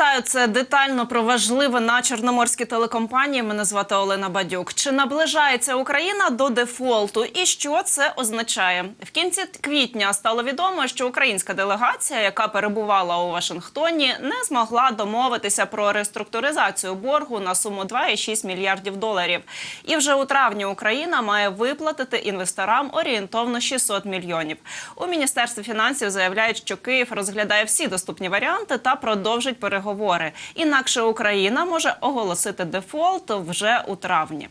Вітаю, це детально про важливе на чорноморській телекомпанії. Мене звати Олена Бадюк. Чи наближається Україна до дефолту? І що це означає? В кінці квітня стало відомо, що українська делегація, яка перебувала у Вашингтоні, не змогла домовитися про реструктуризацію боргу на суму 2,6 мільярдів доларів. І вже у травні Україна має виплатити інвесторам орієнтовно 600 мільйонів. У міністерстві фінансів заявляють, що Київ розглядає всі доступні варіанти та продовжить переговори. Інакше Україна може оголосити дефолт вже у травні.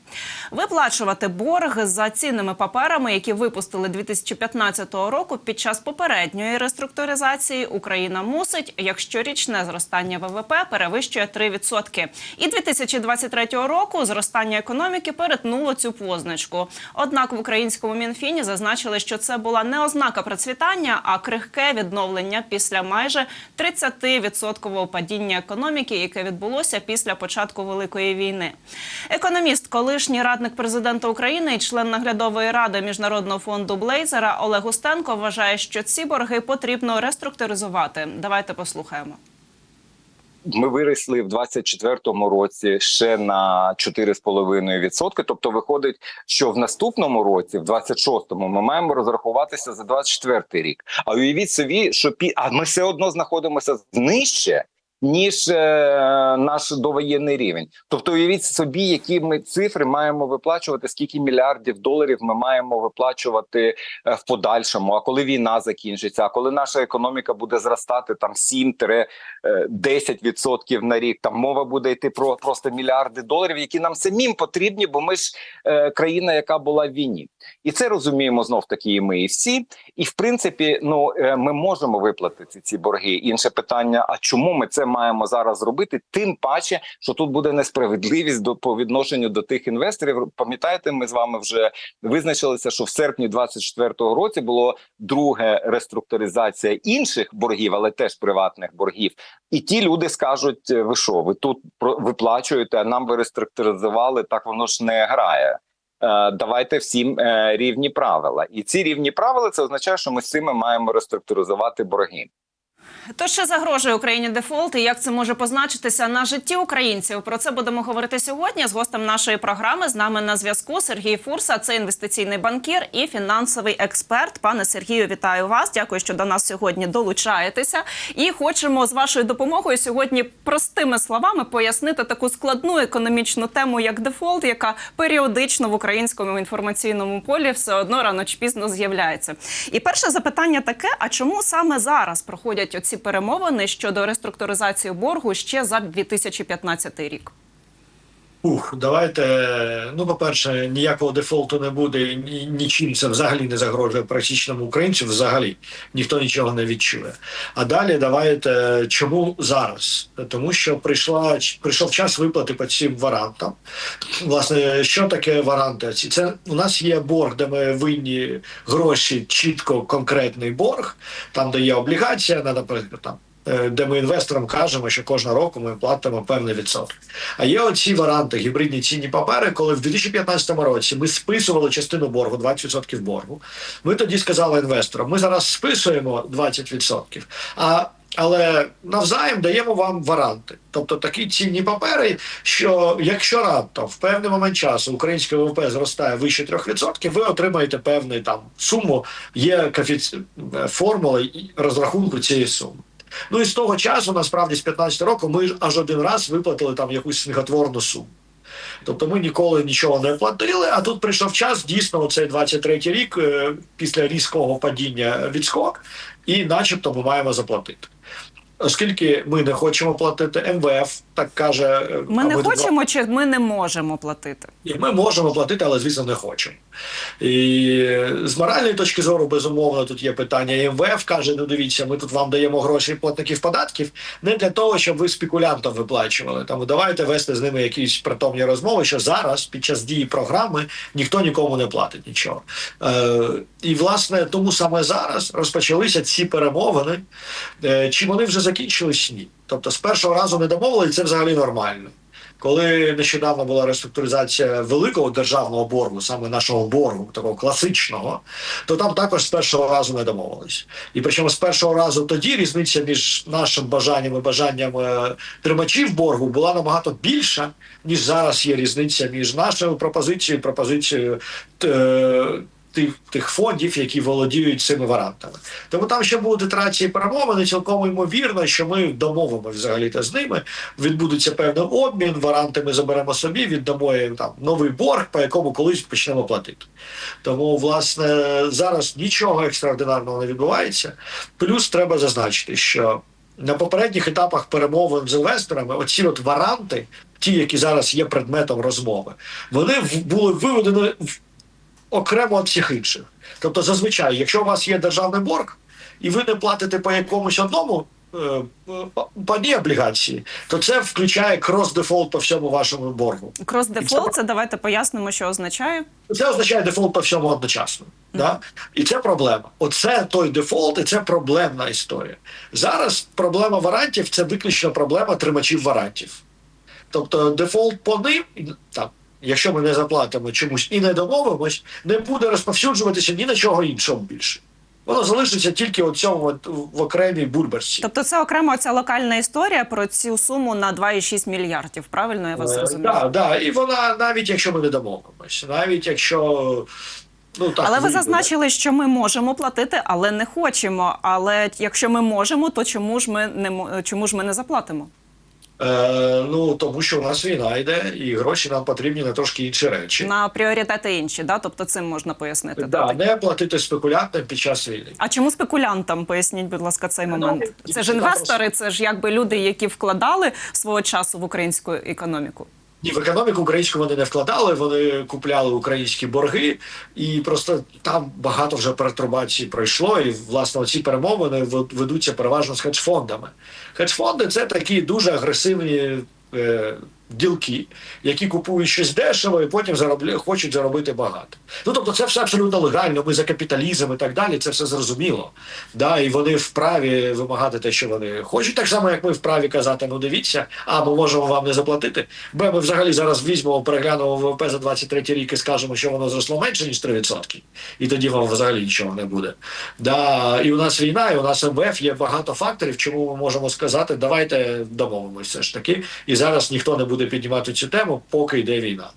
Виплачувати борг за цінними паперами, які випустили 2015 року під час попередньої реструктуризації, Україна мусить, якщо річне зростання ВВП перевищує 3%. І 2023 року зростання економіки перетнуло цю позначку. Однак в українському мінфіні зазначили, що це була не ознака процвітання, а крихке відновлення після майже 30% падіння економіки, яке відбулося після початку великої війни. Економіст, колишній радник президента України і член наглядової ради міжнародного фонду Блейзера Олег Устенко вважає, що ці борги потрібно реструктуризувати. Давайте послухаємо. Ми виросли в 24-му році ще на 4,5%. Тобто, виходить, що в наступному році, в 26-му, ми маємо розрахуватися за 24-й рік. А уявіть собі, що пі... а ми все одно знаходимося нижче. Ніж е, наш довоєнний рівень, тобто уявіть собі, які ми цифри маємо виплачувати, скільки мільярдів доларів ми маємо виплачувати е, в подальшому. А коли війна закінчиться, а коли наша економіка буде зростати там 7-10% на рік, там мова буде йти про просто мільярди доларів, які нам самим потрібні, бо ми ж е, країна, яка була в війні, і це розуміємо знов таки. І ми і всі. І в принципі, ну е, ми можемо виплатити ці борги. Інше питання: а чому ми це маємо зараз зробити? Тим паче, що тут буде несправедливість до по відношенню до тих інвесторів. Пам'ятаєте, ми з вами вже визначилися, що в серпні 24-го році було друге реструктуризація інших боргів, але теж приватних боргів. І ті люди скажуть: ви що, ви тут виплачуєте, а нам ви реструктуризували, так воно ж не грає. Е, Давайте всім е, рівні правила, і ці рівні правила це означає, що ми з цими маємо реструктуризувати борги. То що загрожує Україні дефолт і як це може позначитися на житті українців? Про це будемо говорити сьогодні з гостем нашої програми. З нами на зв'язку Сергій Фурса, це інвестиційний банкір і фінансовий експерт. Пане Сергію, вітаю вас. Дякую, що до нас сьогодні долучаєтеся. І хочемо з вашою допомогою сьогодні простими словами пояснити таку складну економічну тему, як дефолт, яка періодично в українському інформаційному полі все одно рано чи пізно з'являється. І перше запитання таке: а чому саме зараз проходять оці перемовини щодо реструктуризації боргу ще за 2015 рік? Ух, давайте. Ну, по-перше, ніякого дефолту не буде, нічим це взагалі не загрожує пересічному українцю. Взагалі ніхто нічого не відчує. А далі давайте чому зараз? Тому що прийшла прийшов час виплати по цим варантам. Власне, що таке варанти? Це у нас є борг, де ми винні гроші, чітко конкретний борг, там де є облігація, на наприклад, там. Е, Де ми інвесторам кажемо, що кожного року ми платимо певний відсоток. А є оці варанти, гібридні цінні папери, коли в 2015 році ми списували частину боргу, 20% боргу. Ми тоді сказали інвесторам: ми зараз списуємо 20%, а але навзаєм даємо вам варанти, тобто такі цінні папери, що якщо раптом в певний момент часу українське ВВП зростає вище 3%, ви отримаєте певну там суму, є формула розрахунку цієї суми. Ну і з того часу, насправді, з 15 року, ми аж один раз виплатили там якусь сміхотворну суму. Тобто ми ніколи нічого не платили, а тут прийшов час, дійсно, цей 23-й рік, е, після різкого падіння відскок, і начебто ми маємо заплатити. Оскільки ми не хочемо платити, МВФ так каже. е, Ми не хочемо чи ми не можемо платити? і ми можемо платити, але звісно не хочемо. І з моральної точки зору, безумовно, тут є питання. І МВФ каже: ну дивіться, ми тут вам даємо гроші платників податків не для того, щоб ви спекулянтам виплачували. Тому давайте вести з ними якісь притомні розмови, що зараз, під час дії програми, ніхто нікому не платить нічого. Е, і власне тому саме зараз розпочалися ці перемовини. Е, чи вони вже закінчились? Ні. Тобто, з першого разу не домовили, і це взагалі нормально. Коли нещодавно була реструктуризація великого державного боргу, саме нашого боргу, такого класичного, то там також з першого разу не домовились. І причому з першого разу тоді різниця між нашим бажанням і бажанням е, тримачів боргу була набагато більша, ніж зараз є різниця між нашою пропозицією і пропозицією. Тих, тих фондів, які володіють цими варантами, тому там ще будуть ітерації перемовини. Цілком ймовірно, що ми домовимося взагалі з ними. Відбудеться певний обмін. Варанти ми заберемо собі, віддамо їм там новий борг, по якому колись почнемо платити. Тому, власне, зараз нічого екстраординарного не відбувається. Плюс треба зазначити, що на попередніх етапах перемовин з інвесторами оці от варанти, ті, які зараз є предметом розмови, вони були виведені в- окремо від всіх інших. Тобто, зазвичай, якщо у вас є державний борг, і ви не платите по якомусь одному. е, по- одній облігації, то це включає крос-дефолт по всьому вашому боргу. Крос-дефолт, це давайте пояснимо, що означає. Це означає дефолт по всьому одночасно. Да? І це проблема. Оце той дефолт, і це проблемна історія. Зараз проблема варантів це виключно проблема тримачів варантів. Тобто дефолт по ним, там, якщо ми не заплатимо чомусь і не домовимось, не буде розповсюджуватися ні на чого іншого більше. Воно залишиться тільки у цьому от, в окремій бульбашці. Тобто, це окремо ця локальна історія про цю суму на 2,6 мільярдів. Правильно я вас зрозуміла? Так, да, і вона навіть якщо ми не домовимося, навіть якщо. Ну, так, Але ви зазначили, що ми можемо платити, але не хочемо. Але якщо ми можемо, то чому ж ми не чому ж ми не заплатимо? Е, ну тому що у нас війна йде, і гроші нам потрібні на трошки інші речі. На пріоритети інші, да? Тобто цим можна пояснити. да, так? не платити спекулянтам під час війни. А чому спекулянтам? Поясніть, будь ласка, цей момент. Ну, Це ж інвестори, це ж якби люди, які вкладали свого часу в українську економіку. Ні, в економіку українську вони не вкладали, вони купляли українські борги, і просто там багато вже перетрубацій пройшло. І власне ці перемовини вед- ведуться переважно з хедж-фондами. Хедж-фонди це такі дуже агресивні. Ділки, які купують щось дешево і потім заробля... хочуть заробити багато. Ну тобто, це все абсолютно легально. Ми за капіталізм і так далі. Це все зрозуміло. Да, і вони вправі вимагати те, що вони хочуть, так само як ми вправі казати: ну дивіться, а ми можемо вам не заплатити. Бо ми взагалі зараз візьмемо, переглянемо ВВП за 23 рік і скажемо, що воно зросло менше ніж 3%. І тоді вам взагалі нічого не буде. Да, і у нас війна, і у нас МВФ є багато факторів, чому ми можемо сказати, давайте домовимося ж таки. І зараз ніхто не буде піднімати цю тему, поки йде війна.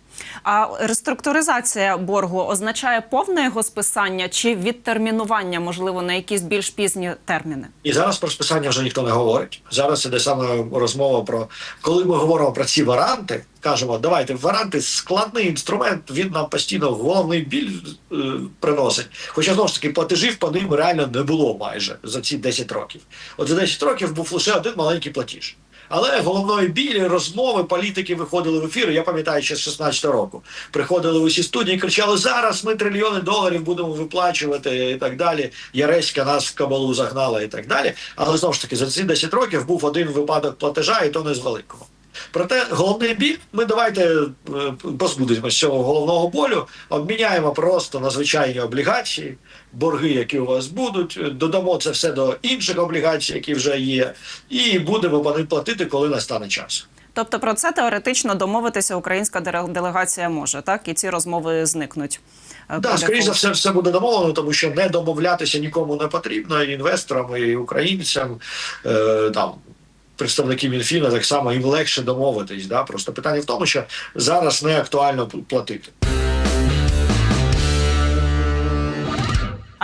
А реструктуризація боргу означає повне його списання чи відтермінування, можливо, на якісь більш пізні терміни? І зараз про списання вже ніхто не говорить. Зараз іде саме розмова про коли ми говоримо про ці варанти, кажемо, давайте варанти складний інструмент. Він нам постійно головний біль е, приносить. Хоча знову ж таки платежів по ним реально не було майже за ці 10 років. От за 10 років був лише один маленький платіж. Але головної білі, розмови, політики виходили в ефір. Я пам'ятаю ще з 16 року. Приходили в усі студії, кричали: зараз ми трильйони доларів будемо виплачувати і так далі. Яреська нас в кабалу загнала і так далі. Але знову ж таки, за ці 10 років був один випадок платежа, і то не з великого. Проте головний біль, ми давайте е, позбудемося цього головного болю, обміняємо просто на звичайні облігації, борги, які у вас будуть, е, додамо це все до інших облігацій, які вже є, і будемо по ним платити, коли настане час. Тобто про це теоретично домовитися українська делегація може, так? І ці розмови зникнуть. е, Да, по скоріше за все, все буде домовлено, тому що не домовлятися нікому не потрібно, і інвесторам, і українцям, е, там, представники Мінфіна, так само їм легше домовитись. Да? Просто питання в тому, що зараз не актуально платити.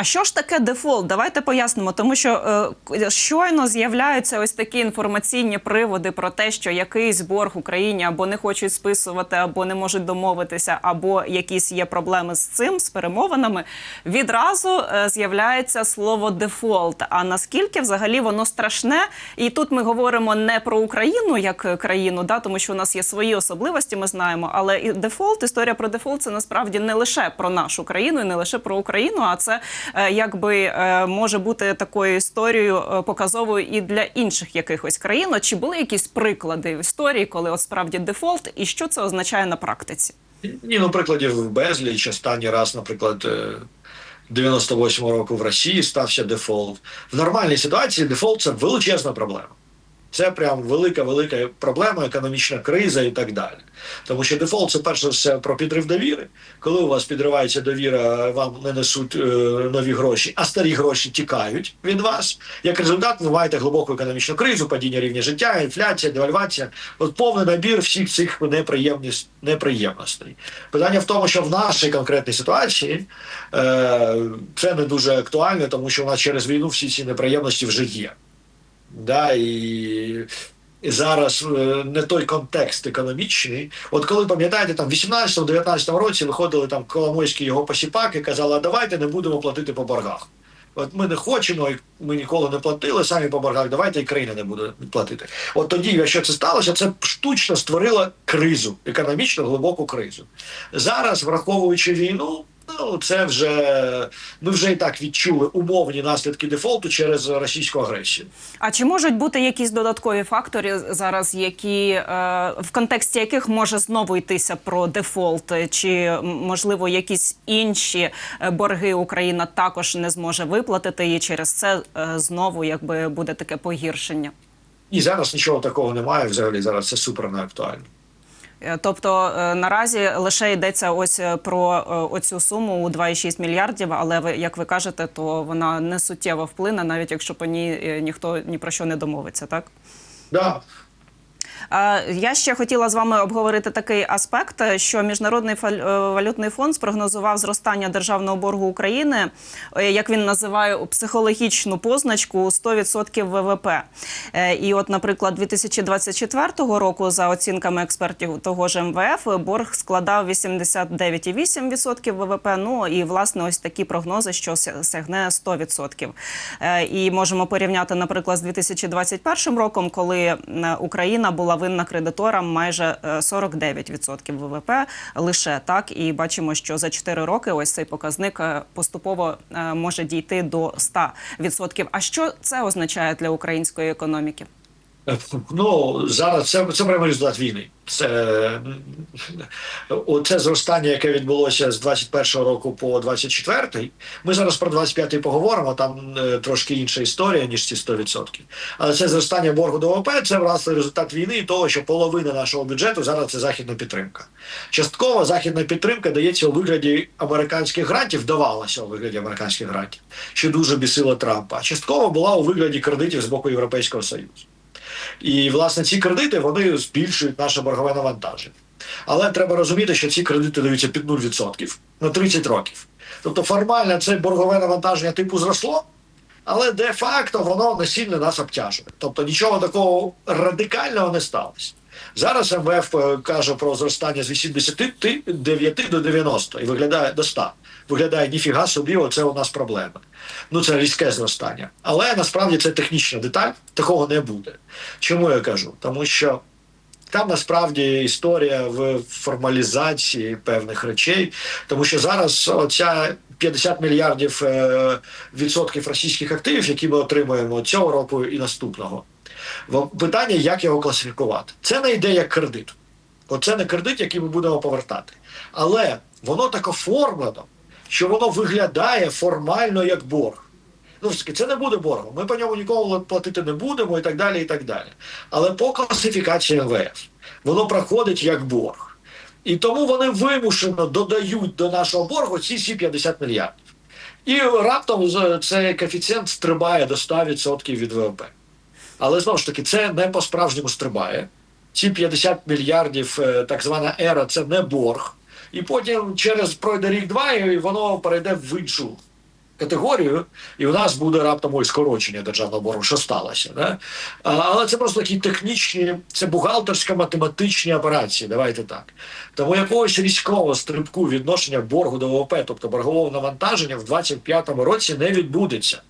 А що ж таке дефолт? Давайте пояснимо, тому що е, щойно з'являються ось такі інформаційні приводи про те, що якийсь борг Україні або не хочуть списувати, або не можуть домовитися, або якісь є проблеми з цим, з перемовинами. Відразу е, з'являється слово дефолт. А наскільки взагалі воно страшне? І тут ми говоримо не про Україну як країну, да, тому що у нас є свої особливості, ми знаємо. Але і дефолт, історія про дефолт це насправді не лише про нашу країну, і не лише про Україну, а це якби е, може бути такою історією е, показовою і для інших якихось країн. Чи були якісь приклади в історії, коли от справді дефолт, і що це означає на практиці? Ні, ну прикладів безліч. Останній раз, наприклад, 98-го року в Росії стався дефолт. В нормальній ситуації дефолт це величезна проблема. Це прям велика, велика проблема, економічна криза і так далі. Тому що дефолт це перше все про підрив довіри. Коли у вас підривається довіра, вам не несуть е, нові гроші, а старі гроші тікають від вас. Як результат, ви маєте глибоку економічну кризу, падіння рівня життя, інфляція, девальвація. От повний набір всіх цих неприємностей. Питання в тому, що в нашій конкретній ситуації е, це не дуже актуально, тому що у нас через війну всі ці неприємності вже є. Да, і зараз е, не той контекст економічний. От коли пам'ятаєте, там в 18-19 році виходили там Коломойські його посіпаки, казали, а давайте не будемо платити по боргах. От ми не хочемо, ми ніколи не платили самі по боргах. Давайте і країна не буде платити. От тоді, якщо це сталося, це штучно створило кризу, економічну глибоку кризу. Зараз, враховуючи війну, ну це вже ми вже і так відчули умовні наслідки дефолту через російську агресію. А чи можуть бути якісь додаткові фактори зараз, які е, в контексті яких може знову йтися про дефолт, чи можливо якісь інші е, борги Україна також не зможе виплатити, і через це е, знову якби буде таке погіршення? І зараз нічого такого немає. Взагалі зараз це супер не актуально. Е, Тобто е, наразі лише йдеться ось е, про е, оцю суму у 2,6 мільярдів, але як ви кажете, то вона не суттєво вплине, навіть якщо по ній е, ніхто ні про що не домовиться, так? Да. Я ще хотіла з вами обговорити такий аспект, що міжнародний е, валютний фонд спрогнозував зростання державного боргу України, е, як він називає психологічну позначку 100% ВВП. Е, І, от, наприклад, 2024 року, за оцінками експертів того ж МВФ, борг складав 89,8% ВВП. Ну і власне ось такі прогнози, що ся- сягне 100%. Е, І можемо порівняти, наприклад, з 2021 роком, коли Україна була винна кредиторам майже е, 49% ВВП лише так. І бачимо, що за 4 роки ось цей показник е, поступово е, може дійти до 100%. А що це означає для української економіки? Ну зараз це, це прямий результат війни. Це оце зростання, яке відбулося з 21-го року по 24-й. Ми зараз про 25-й поговоримо. Там е, трошки інша історія ніж ці 100%. Але це зростання боргу до ВВП це власне результат війни і того, що половина нашого бюджету зараз це західна підтримка. Частково західна підтримка дається у вигляді американських грантів, давалася у вигляді американських грантів, що дуже бісило Трампа. Частково була у вигляді кредитів з боку Європейського Союзу. І власне ці кредити вони збільшують наше боргове навантаження. Але треба розуміти, що ці кредити даються під 0% на 30 років. Тобто формально це боргове навантаження типу зросло, але де-факто воно не сильно нас обтяжує. Тобто нічого такого радикального не сталося. Зараз МВФ е, каже про зростання з 89 до 90 і виглядає до 100. Виглядає ніфіга собі, оце у нас проблема. Ну це різке зростання. Але насправді це технічна деталь, такого не буде. Чому я кажу? Тому що там насправді історія в формалізації певних речей, тому що зараз оця 50 мільярдів е, відсотків російських активів, які ми отримуємо цього року і наступного. Питання, як його класифікувати. Це не йде як кредит. Оце не кредит, який ми будемо повертати. Але воно так оформлено, що воно виглядає формально як борг. Ну, це не буде боргом. Ми по ньому ніколи платити не будемо і так далі. і так далі. Але по класифікації МВФ воно проходить як борг. І тому вони вимушено додають до нашого боргу ці всі 50 мільярдів. І раптом цей коефіцієнт стрибає до 100% від ВВП. Але знову ж таки, це не по-справжньому стрибає. Ці 50 мільярдів, е, так звана ера, це не борг. І потім через пройде рік-два, і воно перейде в іншу категорію, і у нас буде раптом ой, скорочення державного боргу, що сталося. Да? Але це просто такі технічні, це бухгалтерсько-математичні операції. Давайте так. Тому якогось різкого стрибку відношення боргу до ВВП, тобто боргового навантаження, в 2025 році не відбудеться.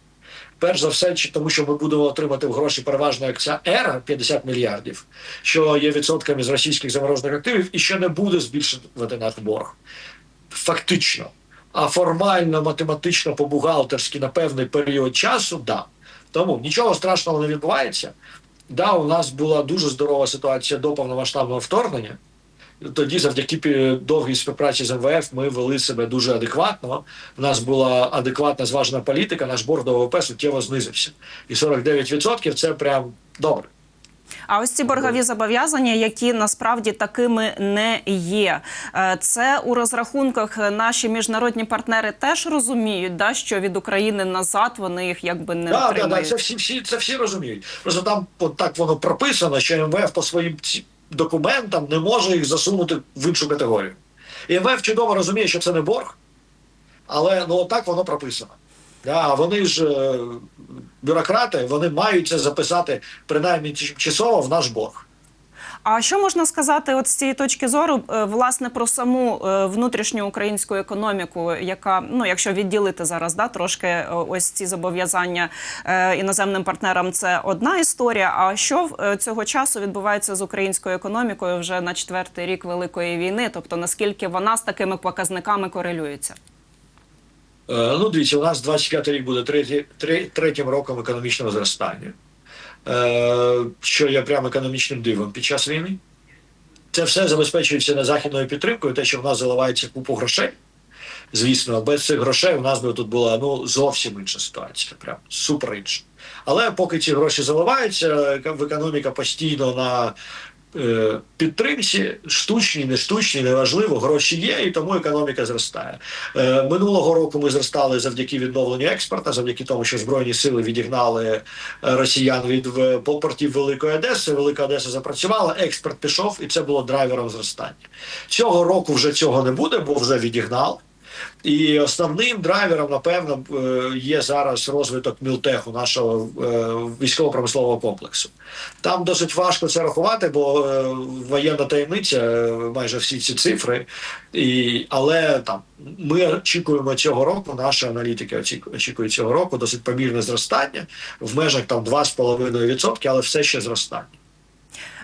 Перш за все, чи тому що ми будемо отримати в гроші переважно як ця ера 50 мільярдів, що є відсотками з російських заморожених активів, і що не буде збільшувати наш борг. Фактично. А формально, математично, по-бухгалтерськи на певний період часу, да. Тому нічого страшного не відбувається. Да, у нас була дуже здорова ситуація до повномасштабного вторгнення. Тоді, завдяки довгій співпраці з МВФ, ми вели себе дуже адекватно. У нас була адекватна зважена політика, наш борг до ВВП суттєво знизився. І 49% це прям добре. А ось ці боргові зобов'язання, які насправді такими не є. Е, Це у розрахунках наші міжнародні партнери теж розуміють, да, що від України назад вони їх якби не так, отримають. так, це всі, всі, це всі розуміють. Просто там от так воно прописано, що МВФ по своїм документам не може їх засунути в іншу категорію. І МВФ чудово розуміє, що це не борг, але ну так воно прописано. А вони ж е, бюрократи, вони мають це записати принаймні тимчасово в наш борг. А що можна сказати, от з цієї точки зору, е, власне, про саму е, внутрішню українську економіку, яка ну, якщо відділити зараз, да, трошки е, ось ці зобов'язання іноземним партнерам, це одна історія. А що цього часу відбувається з українською економікою вже на четвертий рік великої війни? Тобто наскільки вона з такими показниками корелюється? Ну, дивіться, у нас 25 рік буде третій, третім роком економічного зростання, що є прямо економічним дивом під час війни. Це все забезпечується не західною підтримкою, те, що в нас заливається купу грошей. Звісно, без цих грошей у нас би тут була ну зовсім інша ситуація, прям супер інша. Але поки ці гроші заливаються, економіка постійно на е, підтримці, штучні, не штучні, неважливо, гроші є, і тому економіка зростає. Е, Минулого року ми зростали завдяки відновленню експорту, завдяки тому, що збройні сили відігнали е, росіян від портів Великої Одеси. Велика Одеса запрацювала, експорт пішов, і це було драйвером зростання. Цього року вже цього не буде, бо вже відігнали. І основним драйвером, напевно, е, є зараз розвиток мілтеху, нашого е, військово-промислового комплексу. Там досить важко це рахувати, бо е, воєнна таємниця, майже всі ці цифри. І, але там ми очікуємо цього року, наші аналітики очікують цього року досить помірне зростання в межах там 2,5%, але все ще зростання.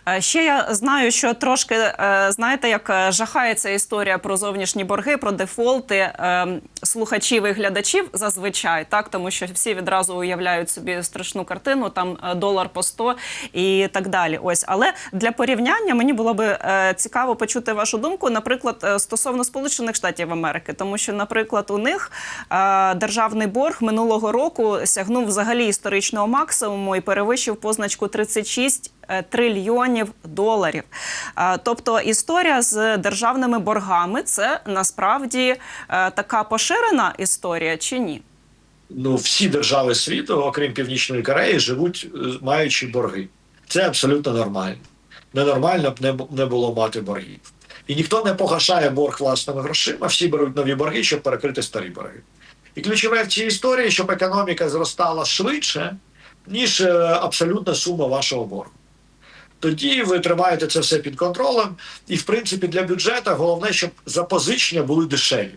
Е, Ще я знаю, що трошки е, знаєте, як е, жахається історія про зовнішні борги, про дефолти е, слухачів і глядачів зазвичай, так? Тому що всі відразу уявляють собі страшну картину, там долар по 100 і так далі. Ось, але для порівняння мені було би цікаво почути вашу думку, наприклад, стосовно Сполучених Штатів Америки, тому що, наприклад, у них державний борг минулого року сягнув взагалі історичного максимуму і перевищив позначку 36 е, трильйонів доларів. Е, Тобто історія з державними боргами це насправді е, така поширена історія чи ні? ну, всі держави світу, окрім Північної Кореї, живуть е, маючи борги. Це абсолютно нормально. Ненормально б не, не було мати боргів. І ніхто не погашає борг власними грошима, всі беруть нові борги, щоб перекрити старі борги. І ключове в цій історії, щоб економіка зростала швидше, ніж е, абсолютна сума вашого боргу. Тоді ви тримаєте це все під контролем, і в принципі для бюджету головне, щоб запозичення були дешеві.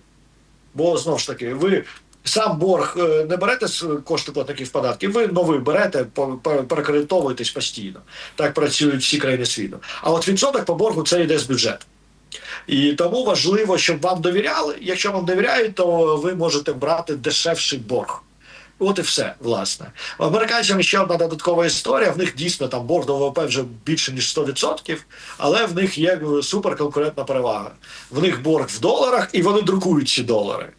Бо знову ж таки, ви сам борг е, не берете з кошти платників податків, ви новий берете, перекредитовуєтесь постійно. Так працюють всі країни світу. А от відсоток по боргу це йде з бюджету. І тому важливо, щоб вам довіряли. Якщо вам довіряють, то ви можете брати дешевший борг. От і все, власне. Американцям ще одна додаткова історія. В них дійсно там борг до ВВП вже більше ніж 100%, але в них є суперконкурентна перевага. В них борг в доларах, і вони друкують ці долари.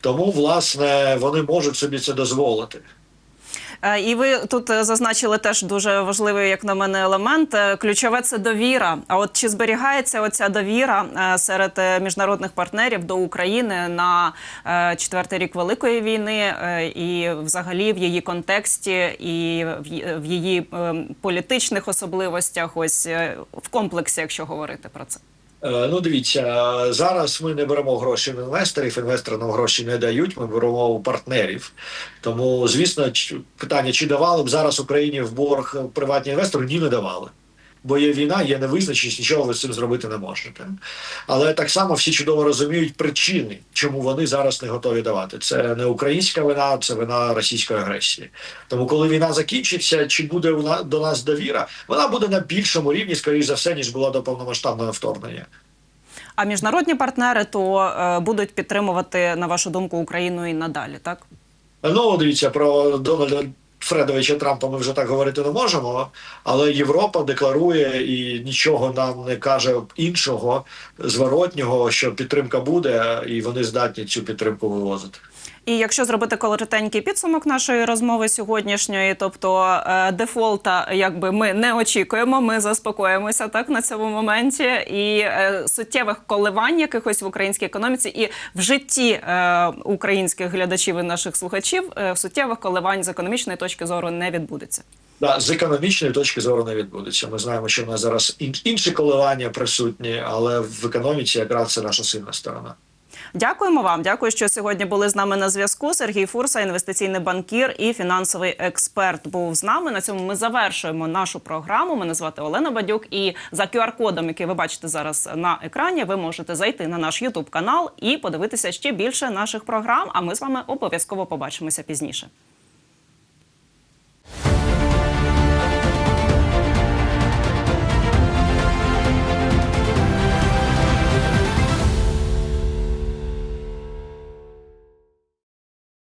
Тому, власне, вони можуть собі це дозволити. Е, І ви тут е, зазначили теж дуже важливий, як на мене, елемент. Е, Ключове це довіра. А от чи зберігається оця довіра серед міжнародних партнерів до України на четвертий рік великої війни, і взагалі в її контексті, і в її е, політичних особливостях, ось в комплексі, якщо говорити про це? Е, Ну, дивіться, зараз ми не беремо гроші в інвесторів, інвестори нам гроші не дають, ми беремо у партнерів. Тому, звісно, питання, чи давали б зараз Україні в борг приватні інвестори? Ні, не давали. Бо є війна, є невизначеність, нічого ви з цим зробити не можете. Але так само всі чудово розуміють причини, чому вони зараз не готові давати. Це не українська вина, це вина російської агресії. Тому, коли війна закінчиться, чи буде до нас довіра, вона буде на більшому рівні, скоріш за все, ніж була до повномасштабного вторгнення. А міжнародні партнери то е, будуть підтримувати, на вашу думку, Україну і надалі, так? Ну, дивіться, про Дональда Фредовича Трампа ми вже так говорити не можемо, але Європа декларує і нічого нам не каже іншого зворотнього, що підтримка буде, і вони здатні цю підтримку вивозити. І якщо зробити коротенький підсумок нашої розмови сьогоднішньої, тобто е, дефолта, якби ми не очікуємо, ми заспокоїмося так на цьому моменті, і е, суттєвих коливань якихось в українській економіці і в житті е, українських глядачів і наших слухачів суттєвих коливань з економічної точки зору не відбудеться. Да, з економічної точки зору не відбудеться. Ми знаємо, що в нас зараз інші коливання присутні, але в економіці якраз це наша сильна сторона. Дякуємо вам. Дякую, що сьогодні були з нами на зв'язку. Сергій Фурса, інвестиційний банкір і фінансовий експерт, був з нами. На цьому ми завершуємо нашу програму. Мене звати Олена Бадюк. І за QR-кодом, який ви бачите зараз на екрані, ви можете зайти на наш YouTube канал і подивитися ще більше наших програм. А ми з вами обов'язково побачимося пізніше.